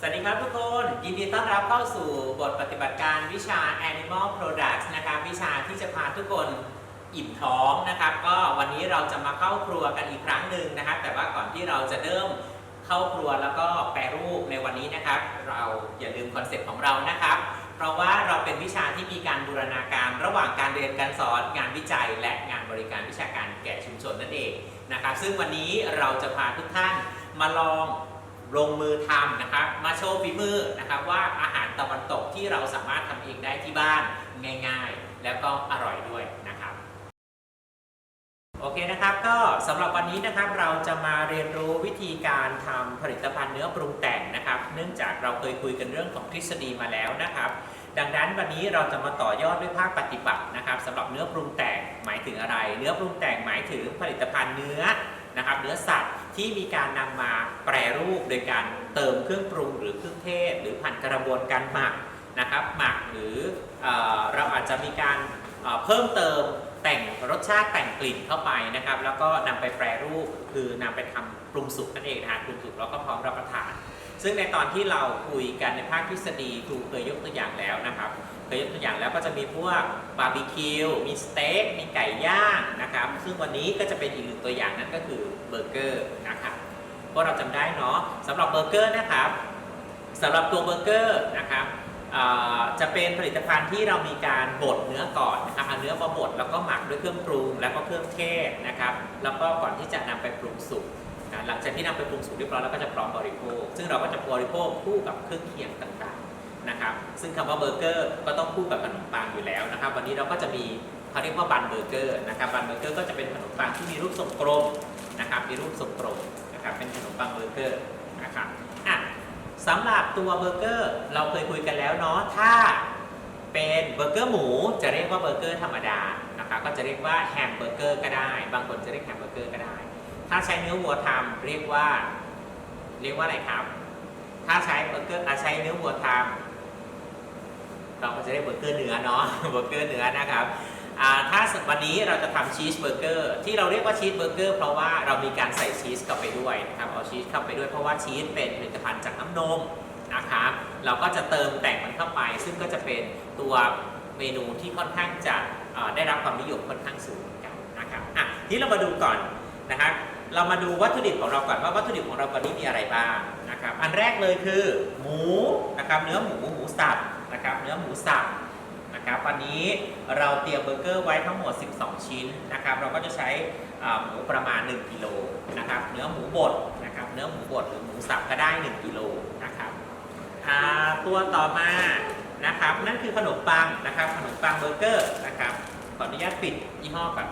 สวัสดีครับทุกคน ยินดีต้อนรับเข้าสู่บทปฏิบัติการวิชา Animal Products นะครับวิชาที่จะพาทุกคนอิ่มท้องนะครับ ก็วันนี้เราจะมาเข้าครัวกันอีกครั้งหนึ่งนะครับ แต่ว่าก่อนที่เราจะเริ่มเข้าครัวแล้วก็แปรรูปในวันนี้นะครับ เราอย่าลืมคอนเซ็ปต์ของเรานะครับ เพราะว่าเราเป็นวิชาที่มีการบูรณาการระหว่างการเรียนการสอนงานวิจัย และงานบริการวิชาการแก่ชุมชนนั่นเองนะครับ ซึ่งวันนี้เราจะพาทุกท่านมาลอง ลงมือทำนะครับ มาโชว์ฝีมือนะครับว่าอาหารตะวันตกที่เราสามารถทำเองได้ที่บ้านง่ายๆ แล้วก็อร่อยด้วยนะครับ โอเคนะครับก็สำหรับวันนี้นะครับเราจะมาเรียนรู้วิธีการทำผลิตภัณฑ์เนื้อปรุงแต่งนะครับ เนื่องจากเราเคยคุยกันเรื่องของทฤษฎีมาแล้วนะครับ ดังนั้นวันนี้เราจะมาต่อยอดด้วยภาคปฏิบัตินะครับสำหรับเนื้อปรุงแต่งหมายถึงอะไร เนื้อปรุงแต่งหมายถึงผลิตภัณฑ์เนื้อนะครับ เนื้อสัตว์ ที่มีการนำมาแปรรูปโดยการเติมเครื่องปรุงหรือเครื่องเทศ หรือผ่านกระบวนการหมักนะครับ หมักหรือเอเราอาจจะมีการเอ่อเพิ่มเติมแต่งรสชาติแต่งกลิ่นเข้าไปนะครับ แล้วก็นำไปแปรรูปคือนำไปทำปรุงสุกนั่นเองนะฮะปรุงสุกแล้วก็พร้อมรับประทาน ซึ่งในตอนที่เราคุยกันในภาคทฤษฎีครูเคยยกตัวอย่างแล้วนะครับ เคยยกตัวอย่างแล้วก็จะมีพวกบาร์บีคิว มีสเต็ก มีไก่ย่างนะครับ ซึ่งวันนี้ก็จะเป็นอีกหนึ่งตัวอย่างนั่นก็คือเบอร์เกอร์นะครับพวกเราจำได้เนาะสำหรับเบอร์เกอร์นะครับสำหรับตัวเบอร์เกอร์นะครับจะเป็นผลิตภัณฑ์ที่เรามีการบดเนื้อก่อนนะครับเอาเนื้อมาบดแล้วก็หมักด้วยเครื่องปรุง แล้วก็เครื่องเทศนะครับ แล้วก็ก่อนที่จะนำไปปรุงสุกหลังจากที่นำไปปรุงสุกเรียบร้อยแล้วก็จะพร้อมบริโภค ซึ่งเราก็จะบริโภคคู่กับเครื่องเคียงต่างๆ นะครับ ซึ่งคำว่าเบอร์เกอร์ก็ต้องคู่กับขนมปังอยู่แล้วนะครับ วันนี้เราก็จะมีเขาเรียกว่าบันเบอร์เกอร์นะครับ บันเบอร์เกอร์ก็จะเป็นขนมปังที่มีรูปทรงกลมนะครับ มีรูปทรงกลมนะครับ เป็นขนมปังเบอร์เกอร์นะครับอะสำหรับตัวเบอร์เกอร์เราเคยคุยกันแล้วเนาะ ถ้าเป็นเบอร์เกอร์หมูจะเรียกว่าเบอร์เกอร์ธรรมดานะครับ ก็จะเรียกว่าแฮมเบอร์เกอร์ก็ได้ บางคนจะเรียกแฮมเบอร์เกอร์ก็ได้ ถ้าใช้เนื้อวัวทำเรียกว่าเรียกว่าอะไรครับ ถ้าใช้เบอร์เกอร์อะใช้เนื้อวัวทำ เราก็จะได้เบอร์เกอร์เนื้อเนาะเบอร์เกอร์เนื้อนะครับถ้าวันนี้เราจะทำชีสเบอร์เกอร์ที่เราเรียกว่าชีสเบอร์เกอร์เพราะว่าเรามีการใส่ชีสเข้าไปด้วยนะครับเอาชีสเข้าไปด้วยเพราะว่าชีสเป็นผลิตภัณฑ์จากน้ำนมนะครับเราก็จะเติมแต่งมันเข้าไป ซึ่งก็จะเป็นตัวเมนูที่ค่อนข้างจะได้รับความนิยมค่อนข้างสูงเหมือนกันนะครับอะทีนี้เรามาดูก่อนนะครับเรามาดูวัตถุดิบของเราก่อนว่าวัตถุดิบของเราวันนี้มีอะไรบ้างนะครับอันแรกเลยคือหมูนะครับเนื้อหมูหมูสับ นะครับเนื้อหมูสับนะครับวันนี้เราเตรียมเบอร์เกอร์ไว้ทั้งหมด 12 ชิ้นนะครับเราก็จะใช้หมูประมาณ 1กิโลนะครับเนื้อหมูบดนะครับเนื้อหมูบดหรือหมูสับก็ได้ 1กิโลนะครับตัวต่อมานะครับนั่นคือขนมปังนะครับขนมปังเบอร์เกอร์นะครับขออนุญาตปิดยี่ห้อก่อน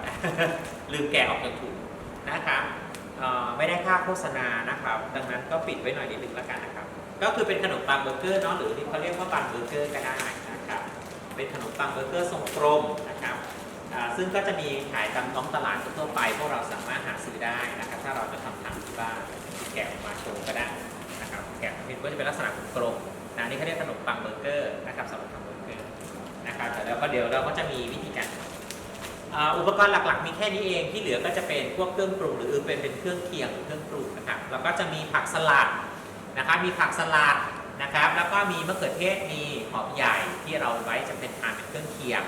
ลืมแกะออกจากถุงนะครับไม่ได้ค่าโฆษณานะครับ ดังนั้นก็ปิดไว้หน่อยนิดนึงแล้วกันนะครับ ก็คือเป็นขนมปังเบอร์เกอร์เนาะหรือที่เขาเรียกว่าปังเบอร์เกอร์ก็ได้นะครับเป็นขนมปังเบอร์เกอร์ทรงกลมนะครับซึ่งก็จะมีขายตามท้องตลาดทั่วไปพวกเราสามารถหาซื้อได้นะครับถ้าเราจะทำทานที่บ้านแกะออกมาโชว์ก็ได้นะครับแกะมันก็จะเป็นลักษณะกลมนะนี่เขาเรียกขนมปังเบอร์เกอร์นะครับสำหรับทำเบอร์เกอร์นะครับแต่แล้วก็เดี๋ยวเราก็จะมีวิธีการอุปกรณ์หลักๆ มีแค่นี้เองที่เหลือก็จะเป็นพวกเครื่องปรุงหรือเป็นเป็นเครื่องเคียงหรือเครื่องปรุงนะครับแล้วก็จะมีผักสลัด นะครับมีผักสลัดนะครับ แล้วก็มีมะเขือเทศมีหอมใหญ่ที่เราไว้จะเป็นทานเป็นเครื่องเคียง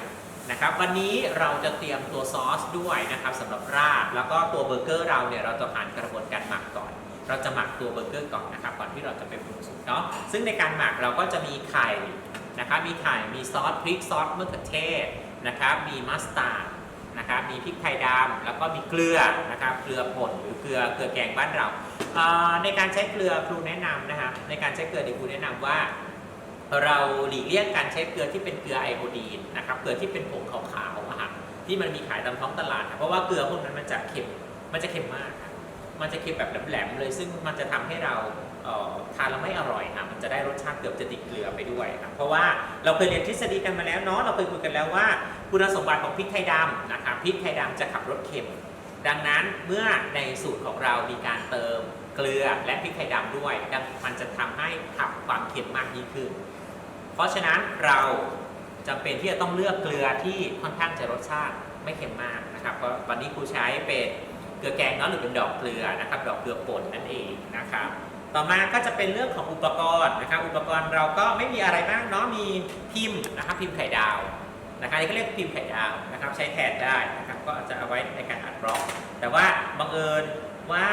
นะครับ วันนี้เราจะเตรียมตัวซอสด้วยนะครับสำหรับราดแล้วก็ตัวเบอร์เกอร์เราเนี่ยเราจะผ่านกระบวนการหมักก่อน เราจะหมักตัวเบอร์เกอร์ก่อนนะครับก่อนที่เราจะไปปรุงสุกเนาะซึ่งในการหมักเราก็จะมีไข่นะครับมีไข่มีซอสพริกซอสมะเขือเทศนะครับ มีมัสตาร์ดนะครับมีพริกไทยดำแล้วก็มีเกลือนะครับเกลือป่นหรือเกลือเกลือแกงบ้านเรา ในการใช้เกลือครูแนะนำนะครับในการใช้เกลือเดี๋ยวครูแนะนำว่า เราหลีกเลี่ยงการใช้เกลือที่เป็นเกลือไอโอดีนนะครับเกลือที่เป็นผงขาวๆครับที่มันมีขายตามท้องตลาดนะเพราะว่าเกลือพวกนั้นมันจะเค็มมันจะเค็มมากครับมันจะเค็มแบบแหลมๆเลย ซึ่งมันจะทำให้เราเทานแล้วไม่อร่อยครับมันจะได้รสชาติเกือบจะติดเกลือไปด้วยครับเพราะว่าเราเคยเรียนทฤษฎีกันมาแล้วเนาะเราเคยคุยกันแล้วว่า คุณสมบัติของพริกไทยดำนะครับพริกไทยดำจะขับรสเค็ม ดังนั้นเมื่อในสูตรของเรามีการเติมเกลือและพริกไทยดำด้วยดังมันจะทำให้ขับความเค็มมากยิ่งขึ้น เพราะฉะนั้นเราจำเป็นที่จะต้องเลือกเกลือที่ค่อนข้างจะรสชาติไม่เค็มมากนะครับเพราะวันนี้ครูใช้เป็นเกลือแกงเนาะหรือเป็นดอกเกลือนะครับดอกเกลือป่นนั่นเองนะครับต่อมาก็จะเป็นเรื่องของอุปกรณ์นะครับอุปกรณ์เราก็ไม่มีอะไรมากเนาะมีพิมพ์นะครับพิมพ์ไข่ดาวนะครับนี่ก็เรียกพิมพ์ไข่ดาวนะครับใช้แทนได้ ก็อาจจะเอาไว้ในการอัดบล็อก แต่ว่าบังเอิญว่า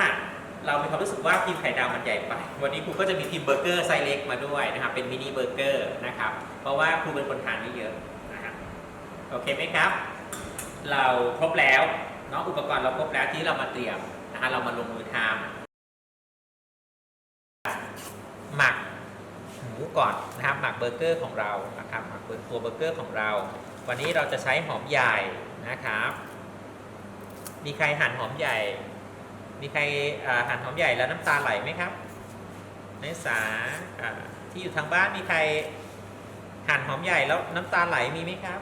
เรามีความรู้สึกว่าพิมพ์ไข่ดาวมันใหญ่ไป วันนี้ครูก็จะมีพิมพ์เบอร์เกอร์ไซส์เล็กมาด้วยนะครับ เป็นมินิเบอร์เกอร์นะครับ เพราะว่าครูเป็นคนทานไม่เยอะนะครับโอเคไหมครับ เราครบแล้วเนาะอุปกรณ์เราครบแล้วที่เรามาเตรียมนะฮะเรามาลงมือทำหมักหมูก่อนนะครับ หมักเบอร์เกอร์ของเรานะครับหมักตัวเบอร์เกอร์ของเรา วันนี้เราจะใช้หอมใหญ่นะครับ มีใครหั่นหอมใหญ่ มีใครหั่นหอมใหญ่แล้วน้ำตาไหลไหมครับนักศึกษาที่อยู่ทางบ้านมีใครหั่นหอมใหญ่แล้วน้ำตาไหลมีไหมครับ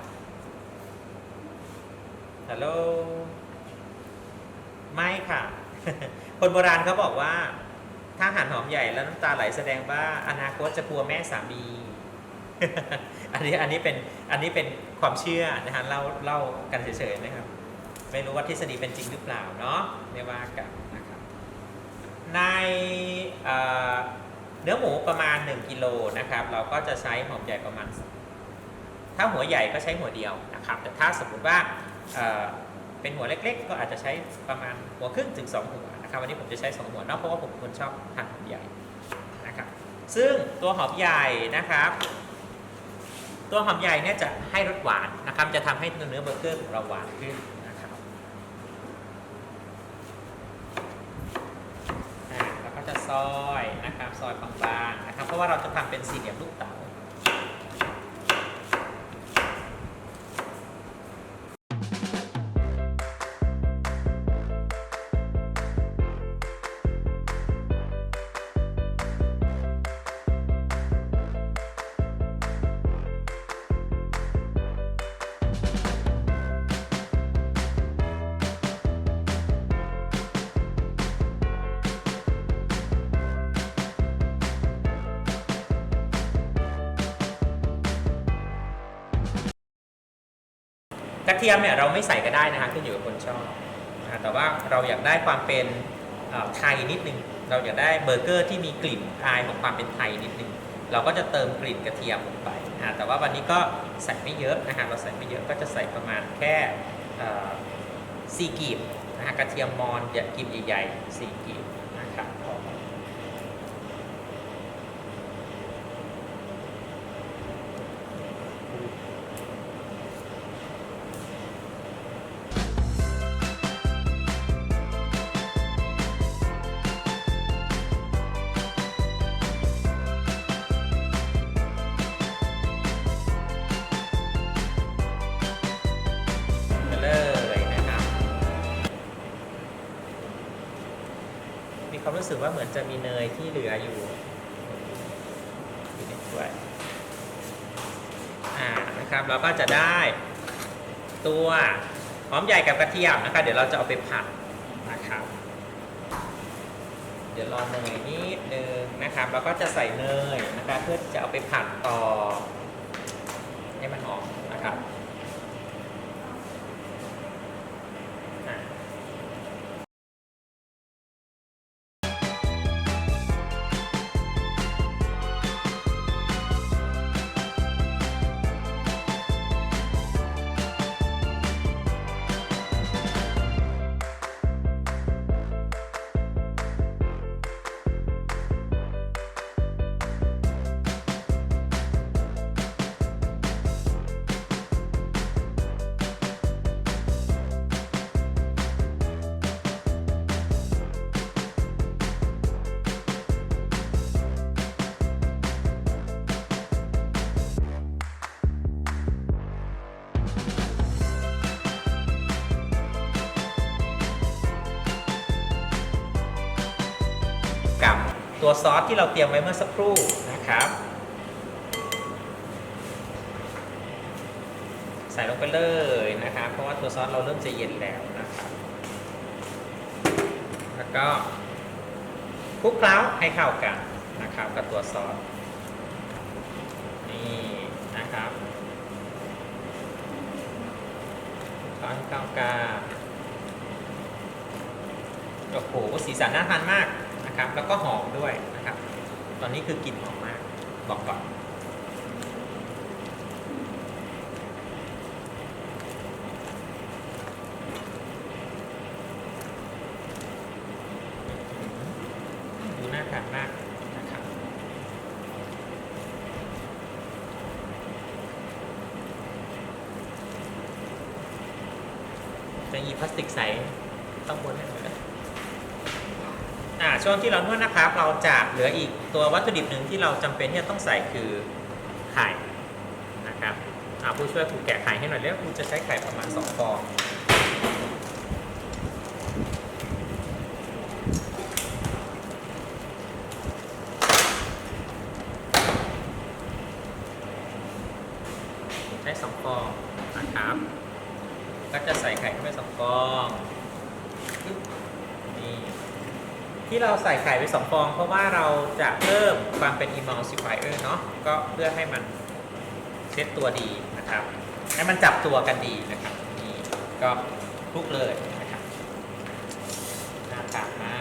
ฮัลโหล ไม่ค่ะ คนโบราณเขาบอกว่า ถ้าหั่นหอมใหญ่แล้วน้ำตาไหลแสดงว่าอนาคตจะกลัวแม่สามี อันนี้อันนี้เป็นอันนี้เป็นความเชื่อนะฮะเล่าเล่ากันเฉยๆนะครับ ไม่รู้ว่าทฤษฎีเป็นจริงหรือเปล่าเนาะไม่ว่ากันนะครับในเเนื้อหมูประมาณ 1กิโลนะครับ เราก็จะใช้หอมใหญ่ประมาณ ถ้าหัวใหญ่ก็ใช้หัวเดียวนะครับ แต่ถ้าสมมติว่าเเป็นหัวเล็ก ๆ ก็อาจจะใช้ประมาณหัวครึ่งถึง 2 หัวนะครับวันนี้ผมจะใช้ 2 หัวเนอะเพราะว่าผมคนชอบทานหอมใหญ่นะครับ ซึ่งตัวหอมใหญ่นะครับ ตัวหอมใหญ่เนี่ยจะให้รสหวานนะครับ จะทำให้เนื้อเบอร์เกอร์ของเราหวานขึ้นนะครับ อ่าแล้วก็จะ ซอยนะครับซอยบางๆนะครับเพราะว่าเราจะทำเป็นสี่เหลี่ยมลูกเต๋า ระเทียมเนี่ยเราไม่ใส่ก็ได้นะคะขึ้นอยู่กับคนชอบนะแต่ว่าเราอยากได้ความเป็นไทยนิดนึง เราอยากได้เบอร์เกอร์ที่มีกลิ่นอายของความเป็นไทยนิดนึง เราก็จะเติมกลิ่นกระเทียมลงไปแต่ว่าวันนี้ก็ใส่ไม่เยอะนะฮะเราใส่ไม่เยอะก็จะใส่ประมาณแค่สี่กีบนะฮะกระเทียมมอนอย่ากีบใหญ่ๆสี่กีบ สึกว่าเหมือนจะมีเนยที่เหลืออยู่อยู่ในถ้วยอ่านะครับเราก็จะได้ตัวหอมใหญ่กับกระเทียมนะครับเดี๋ยวเราจะเอาไปผัดนะครับ เดี๋ยวรอเนยนิดนึงนะครับเราก็จะใส่เนยนะครับเพื่อจะเอาไปผัดต่อ ตัวซอสที่เราเตรียมไว้เมื่อสักครู่นะครับ ใส่ลงไปเลยนะครับ เพราะว่าตัวซอสเราเริ่มจะเย็นแล้วนะครับ แล้วก็คลุกเคล้าให้เข้ากันนะครับ กับตัวซอสนี่นะครับคลุกเคล้าให้เข้ากันโอ้โหสีสันน่าทานมาก นะครับ แล้วก็หอมด้วยนะครับ ตอนนี้คือกลิ่นหอมมาก บอกก่อนดูน่าทานมากนะครับจะหยิบพลาสติกใสต้องบนให้หน่อย อ่าช่วงที่เรานวดนะครับ เราจะเหลืออีกตัววัตถุดิบหนึ่งที่เราจำเป็นที่จะต้องใส่คือไข่นะครับอ่าผู้ช่วยครูแกะไข่ให้หน่อยแล้วครูจะใช้ไข่ประมาณ2ฟอง ใช้สองฟองนะครับ ก็จะใส่ไข่เข้าไปสองฟองปึ๊บนี่ที่เรา ใส่ไข่ไปสองฟอง เพราะว่าเราจะเพิ่มความเป็น emulsifier เนาะก็เพื่อให้มันเซ็ตตัวดีนะครับ ให้มันจับตัวกันดีนะครับนี่ก็คลุกเลยนะครับน่าทานมาก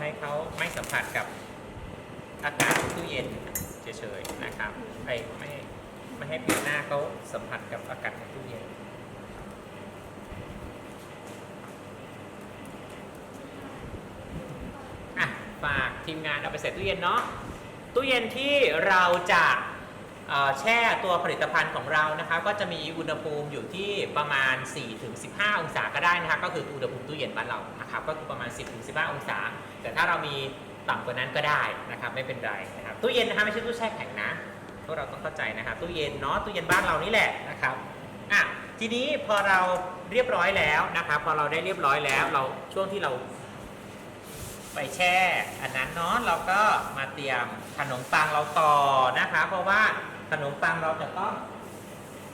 ให้เขาไม่สัมผัสกับอากาศตู้เย็นเฉยๆนะครับไม่ไม่ไม่ให้ผิวหน้าเขาสัมผัสกับอากาศในตู้เย็นฝากทีมงานเอาไปใส่ตู้เย็นเนาะตู้เย็นที่เราจะ แช่ตัวผลิตภัณฑ์ของเรานะคะก็จะมีอุณหภูมิอยู่ที่ประมาณ 4-15 องศาก็ได้นะคะก็คืออุณหภูมิตู้เย็นบ้านเรานะครับก็คือประมาณ 10-15 องศา แต่ถ้าเรามีต่ำกว่านั้นก็ได้นะครับไม่เป็นไรนะครับตู้เย็นนะคะไม่ใช่ตู้แช่แข็งนะพวกเราต้องเข้าใจนะครับตู้เย็นเนาะตู้เย็นบ้านเรานี่แหละนะครับอะทีนี้พอเราเรียบร้อยแล้วนะครับพอเราได้เรียบร้อยแล้วเราช่วงที่เราไปแช่ อันนั้นเนาะเราก็มาเตรียมขนมปังเราต่อนะคะเพราะว่า ขนมปังเราจะต้อง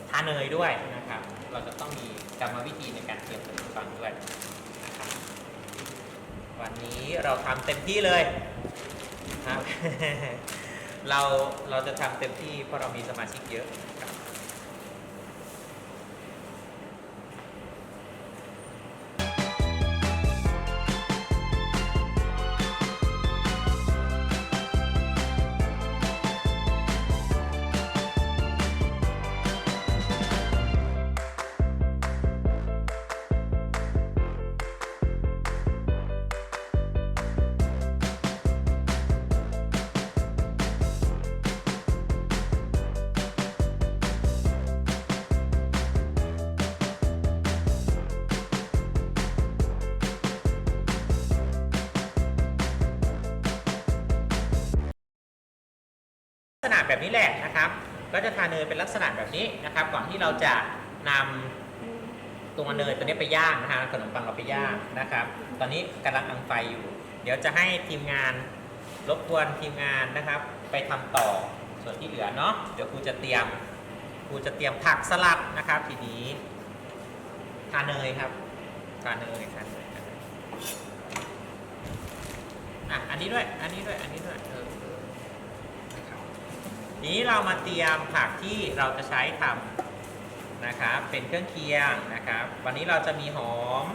ทาเนยด้วยนะครับ เราจะต้องมีกรรมวิธีในการเตรียมขนมปังด้วยนะครับวันนี้เราทำเต็มที่เลยครับเราเราจะทำเต็มที่เพราะเรามีสมาชิกเยอะ ษณะแบบนี้แหละนะครับ ก็จะทาเนยเป็นลักษณะแบบนี้นะครับ ก่อนที่เราจะนำตัวเนยตัวนี้ไปย่างนะฮะขนมปังเราไปย่างนะครับ ตอนนี้กำลังอังไฟอยู่ เดี๋ยวจะให้ทีมงานรบกวนทีมงานนะครับ ไปทำต่อส่วนที่เหลือเนาะเดี๋ยวครูจะเตรียมครูจะเตรียมผักสลัดนะครับ ทีนี้ทาเนยครับทาเนยทาเนยอะอันนี้ด้วยอันนี้ด้วยอันนี้ด้วยเออเออ ทีนี้เรามาเตรียมผักที่เราจะใช้ทำนะครับ เป็นเครื่องเคียงนะครับ วันนี้เราจะมีหอม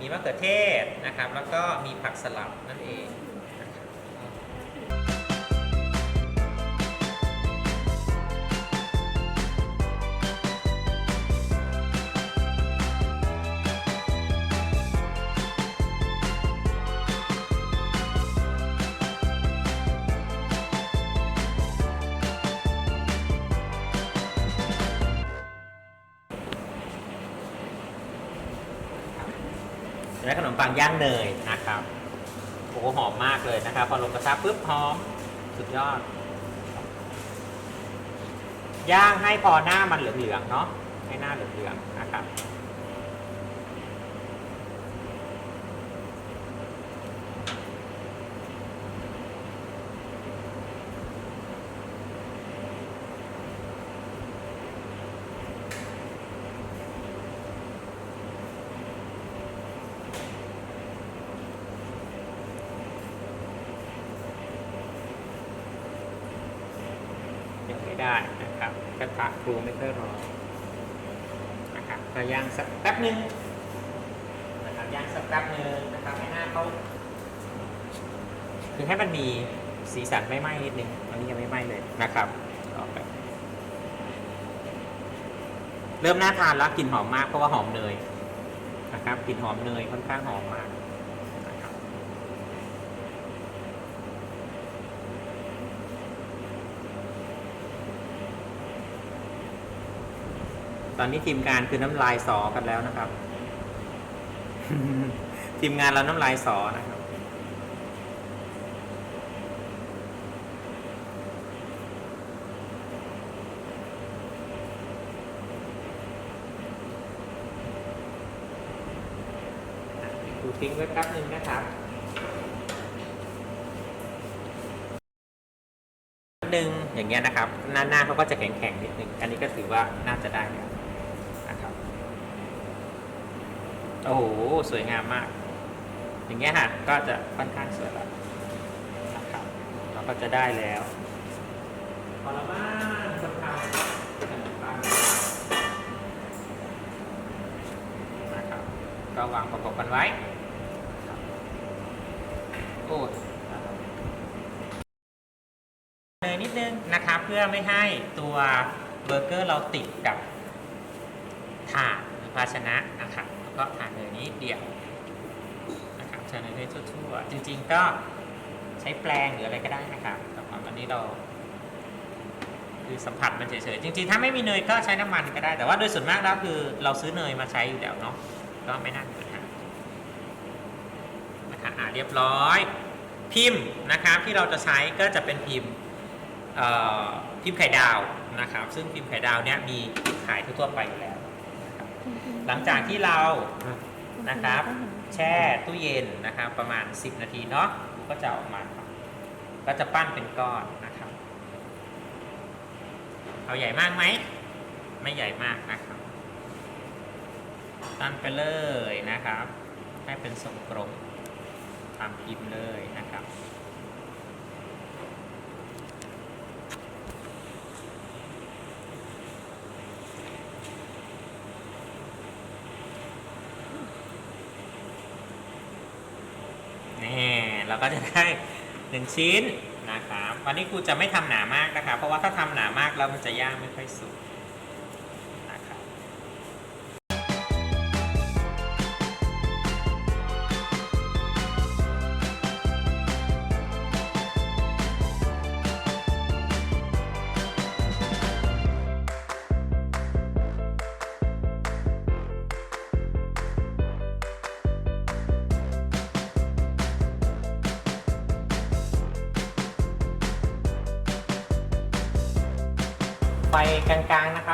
มีมะเขือเทศนะครับ แล้วก็มีผักสลับนั่นเองางย่างเนยนะครับโอ้โหหอมมากเลยนะครับ พอลงกระทะปุ๊บหอมสุดยอด ย่างให้พอหน้ามันเหลืองๆเนาะให้หน้าเหลืองๆนะครับ ได้นะครับ กระทะ ครัวไม่ค่อยร้อนนะครับก็ย่างสักแป๊บนึงนะครับย่างสักแป๊บนึงนะครับให้หน้าเขาคือให้มันมีสีสันไม่ไหม้นิดนึงอันนี้ยังไม่ไหม้เลยนะครับต่อไปเริ่มน่าทานแล้วกลิ่นหอมมากเพราะว่าหอมเนยนะครับกลิ่นหอมเนยค่อนข้างหอมมากนะครับ ตอนนี้ทีมงานคือน้ำลายสอกันแล้วนะครับ ทีมงานเราน้ำลายสอนะครับดูทิ้งไว้แป๊บหนึ่งนะครับหนึ่งอย่างเงี้ยนะครับ หน้าหน้าเขาก็จะแข็งๆนิดนึง อันนี้ก็ถือว่าน่าจะได้แล้วนะครับ โอ้โห สวยงามมาก อย่างเงี้ยฮะก็จะค่อนข้างสวยแล้วนะครับเราก็จะได้แล้วพอละบ้างคนทำขนมปังนะครับก็วางประกบกันไว้โอ้เนยนิดนึงนะครับเพื่อไม่ให้ตัวเบอร์เกอร์เราติดกับถาดหรือภาชนะนะครับ ก็ทานเนยนี้เดียวนะครับใช้เนยได้ทั่วๆ จริงๆก็ใช้แปรงหรืออะไรก็ได้นะครับแต่ว่าวันนี้เรา คือสัมผัสมันเฉยๆ จริงๆ ถ้าไม่มีเนยก็ใช้น้ำมันก็ได้ แต่ว่าโดยส่วนมากแล้วคือเราซื้อเนยมาใช้อยู่แล้วเนาะ ก็ไม่น่ามีปัญหานะคะอ่าเรียบร้อย พิมพ์นะครับที่เราจะใช้ก็จะเป็นพิมพ์พิมพ์ไข่ดาวนะครับ ซึ่งพิมพ์ไข่ดาวเนี่ยมีขายทั่วๆไปอยู่แล้ว หลังจากที่เรานะครับ แช่ตู้เย็นนะครับ ประมาณ 10 นาทีเนาะก็จะออกมาครับก็จะปั้นเป็นก้อนนะครับ เอาใหญ่มากไหม ไม่ใหญ่มากนะครับปั้นไปเลยนะครับ ให้เป็นทรงกลมตามพิมพ์เลยนะครับ นี่ เราก็จะได้หนึ่งชิ้นนะครับวันนี้ครูจะไม่ทำหนามากนะครับเพราะว่าถ้าทำหนามากแล้วมันจะย่างไม่ค่อยสุก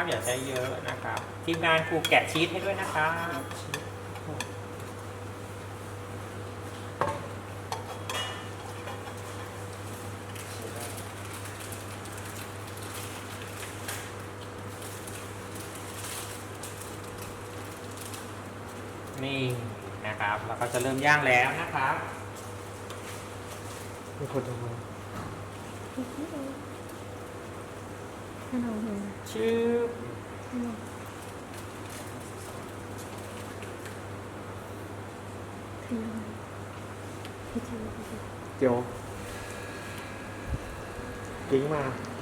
นะครับอย่าใช้เยอะนะครับทีมงานครูแกะชีสให้ด้วยนะครับนี่นะครับเราก็จะเริ่มย่างแล้วนะครับมีคนทำมาฮัลโหลฮัลโหลชื่อฮัลโหลฮัลโหลพี่จีพี่จีเดี๋ยวกิ้งมากิ้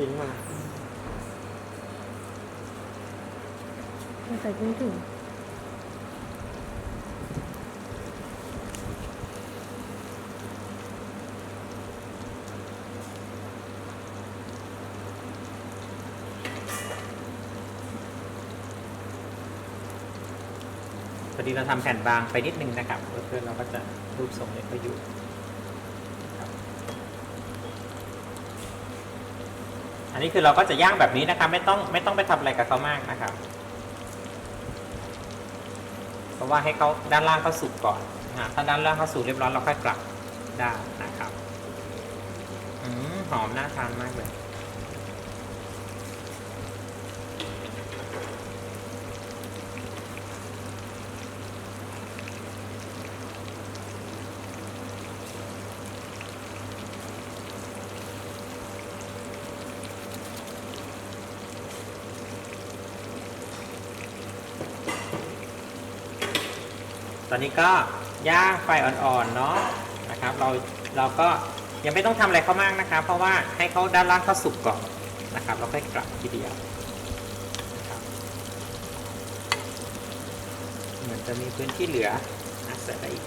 งมามาใส่กุ้ง พอดีเราทำแผ่นบางไปนิดนึงนะครับเพื่อนเราก็จะรูปทรงเนี่ยก็อยู่อันนี้คือเราก็จะย่างแบบนี้นะครับ ไม่ต้องไม่ต้องไปทำอะไรกับเขามากนะครับ เพราะว่าให้เขาด้านล่างเขาสุกก่อนนะถ้าด้านล่างเขาสุกเรียบร้อยเราค่อยกลับได้นะครับอืมหอมน่าทานมากเลย ตอนนี้ก็ย่างไฟอ่อนๆเนาะนะครับ เราเราก็ยังไม่ต้องทำอะไรเขามากนะครับ เพราะว่าให้เขาด้านล่างเขาสุกก่อนนะครับ เราค่อยกลับทีเดียวเหมือนจะมีพื้นที่เหลือนะใส่ได้อีก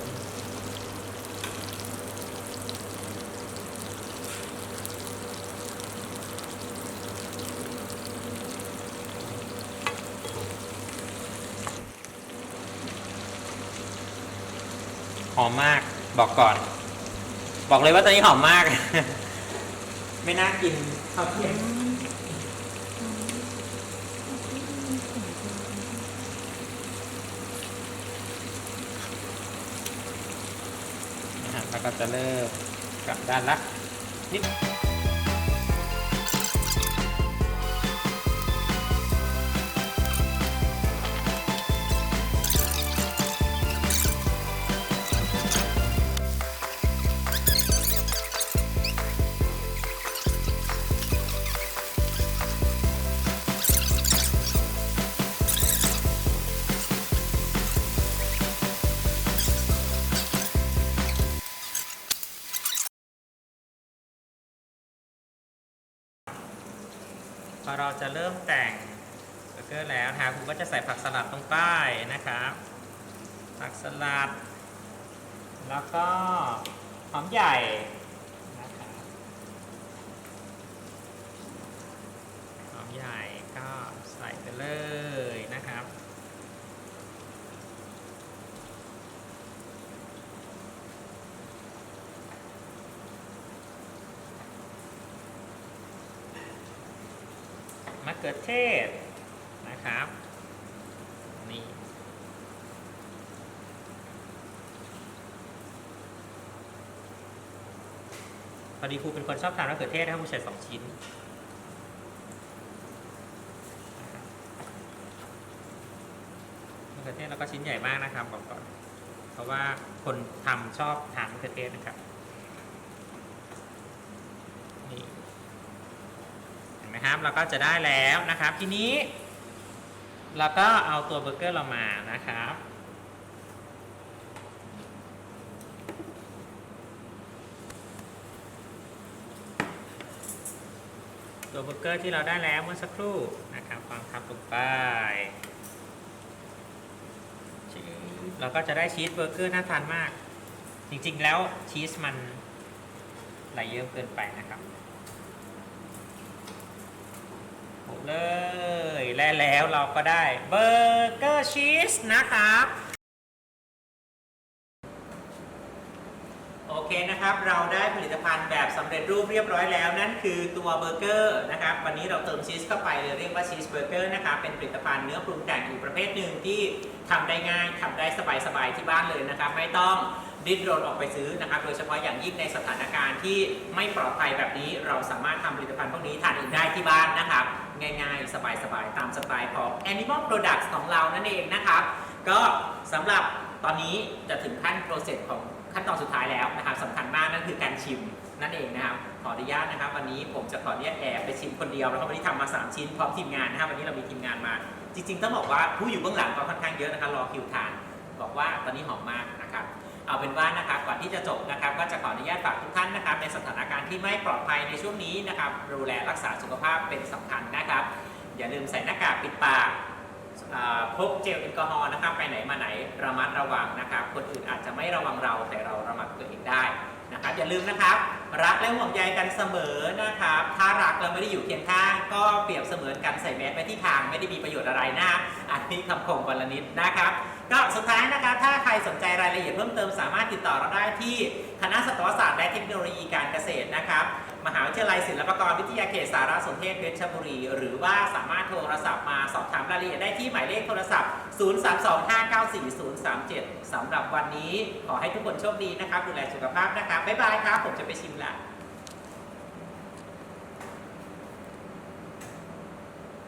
หอมมาก บอกก่อน บอกเลยว่าตอนนี้หอมมาก ไม่น่ากินข้าวเที่ยงนะครับแล้วก็จะเริ่มกลับด้านละนิด แล้วก็หอมใหญ่นะครับหอมใหญ่ก็ใส่ไปเลยนะครับมะเขือเทศนะครับ นี่ พอดีครูเป็นคนชอบทานมะเขือเทศนะครับครูใส่สองชิ้น มะเขือเทศแล้วก็ชิ้นใหญ่มากนะครับบอกก่อน เพราะว่าคนทำชอบทานมะเขือเทศนะครับ นี่เห็นไหมครับเราก็จะได้แล้วนะครับ ทีนี้ เราก็เอาตัวเบอร์เกอร์เรามานะครับ ตัวเบอร์เกอร์ที่เราได้แล้วเมื่อสักครู่นะครับวางทับลงไปเราก็จะได้ชีสเบอร์เกอร์น่าทานมาก จริงๆแล้วชีสมันไหลเยอะเกินไปนะครับหมดเลยและแล้วเราก็ได้เบอร์เกอร์ชีสนะครับ โอ เคนะครับ เราได้ผลิตภัณฑ์แบบสำเร็จรูปเรียบร้อยแล้ว นั่นคือตัวเบอร์เกอร์นะครับ วันนี้เราเติมชีสเข้าไปเลยเรียกว่าชีสเบอร์เกอร์นะครับ เป็นผลิตภัณฑ์เนื้อปรุงแต่งอีกประเภทหนึ่งที่ทำได้ง่ายทำได้สบายๆที่บ้านเลยนะครับ ไม่ต้องดิ้นรนออกไปซื้อนะครับ โดยเฉพาะอย่างยิ่งในสถานการณ์ที่ไม่ปลอดภัยแบบนี้ เราสามารถทำผลิตภัณฑ์พวกนี้ทานเองได้ที่บ้านนะครับ ง่ายๆ สบายๆ ตามสไตล์ของ Animal Products ของเรานั่นเองนะครับ ก็สำหรับตอนนี้จะถึงขั้นโปรเซสของ ขั้นตอนสุดท้ายแล้วนะครับสำคัญมากนั่นคือการชิมนั่นเองนะครับขออนุญาตนะครับ วันนี้ผมจะขออนุญาตแอบไปชิมคนเดียวแล้วก็วันนี้ทำมา 3 ชิ้นพร้อมทีมงานนะครับวันนี้เรามีทีมงานมา จริงๆต้องบอกว่าผู้อยู่เบื้องหลังก็ค่อนข้างเยอะนะครับรอคิวทาน บอกว่าตอนนี้หอมมากนะครับเอาเป็นว่านะครับก่อนที่จะจบนะครับก็จะขออนุญาตฝากทุกท่านนะครับในสถานการณ์ที่ไม่ปลอดภัยในช่วงนี้นะครับดูแลรักษาสุขภาพเป็นสำคัญนะครับ อย่าลืมใส่หน้ากากปิดปาก พกเจลแอลกอฮอล์นะครับไปไหนมาไหนระมัดระวังนะครับคนอื่นอาจจะไม่ระวังเราแต่เราระมัดตัวเองได้นะครับอย่าลืมนะครับ รักและห่วงใยกันเสมอนะครับ ถ้ารักแล้วไม่ได้อยู่เคียงข้าง ก็เปรียบเสมือนกันใส่แมสไว้ที่ทางไม่ได้มีประโยชน์อะไรนะอันนี้คำคมวันละนิดนะครับก็สุดท้ายนะครับถ้าใครสนใจรายละเอียดเพิ่มเติมสามารถติดต่อเราได้ที่คณะสัตวศาสตร์และเทคโนโลยีการเกษตรนะครับ มหาวิทยาลัยศิลปากรวิทยาเขตสารสนเทศเพชรบุรี หรือว่าสามารถโทรศัพท์มาสอบถามรายละเอียดได้ที่หมายเลขโทรศัพท์ 0325944037สำหรับวันนี้ขอให้ทุกคนโชคดีนะครับ ดูแลสุขภาพนะครับ บ๊ายบายครับ ผมจะไปชิมละ